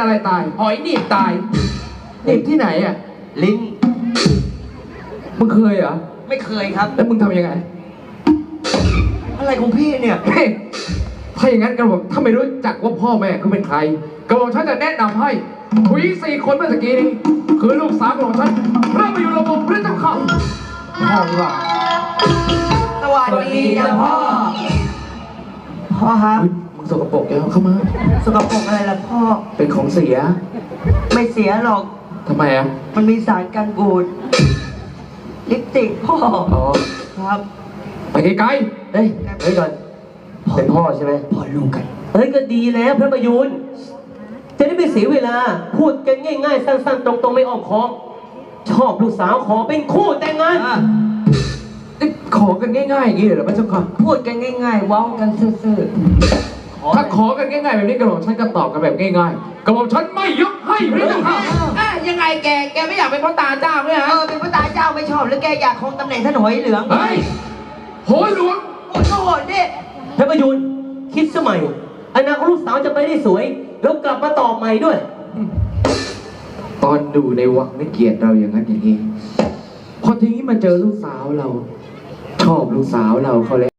อะไรตาย หอยหนีบตาย หนีบที่ไหนอะ ลิ้น มึงเคยเหรอ ไม่เคยครับ แล้วมึงทำยังไง อะไรของพี่เนี่ย เฮ้ยถ้าอย่างนั้นกระบอกถ้าไม่รู้จักว่าพ่อแม่เขาเป็นใครกระบอกฉันจะแนะนำให้ผู้หญิงสี่คนเมื่อตะกี้นี้คือลูกสาวของฉันเริ่มมาอยู่ระบบพระเจ้าค่ะพ่อว่าสวัสดีจ้ะพ่อ พ่อครับอุ๊ยมึง สกปรกแล้วเข้ามา สกปรกอะไรล่ะพ่อ เป็นของเสียไม่เสียหรอก ทำไมอะ มันมีสารกันบูดลิปสติกพ่ออ๋อ ครับ ไปไกลเฮ้ยเฮ้ยก่อนเป็นพ่อใช่ไหมพ่อลูกกัน เฮ้ยก็ดีแล้วพระประยูนจะได้ไม่เสียเวลา พูดกันง่ายๆ สั้นๆ ตรงๆ ไม่อ้อมค้อมชอบลูกสาวขอเป็นคู่แต่งงานๆนี่ขอกันง่ายๆอย่างนี้เหรอพระเจ้าค่ะ พูดกันง่ายๆเว้ากันซื่อๆถ้า ขอกันง่ายๆแบบนี้กระบอกฉันก็ตอบกันแบบง่ายๆกระบอกฉันไม่ยกให้พระเจ้าค่ะอะยังไงแก แกไม่อยากเป็นพ่อตาเจ้าไหมเอฮะอเป็นพระตาเจ้าไม่ชอบหรือแกอยากครองตำแหน่งท่านหอยเหลืองเฮ้ยโหหลวงโอ้โหนี่พระประยูนคิดสมัยอนาคตลูกสาวจะไปได้สวยแล้วกลับมาตอบใหม่ด้วย ตอนดูในวังไม่เกลียดเราอย่างนั้นอย่างนี้ พอทีนี้มาเจอลูกสาวเรา ชอบลูกสาวเราเขาแล้ว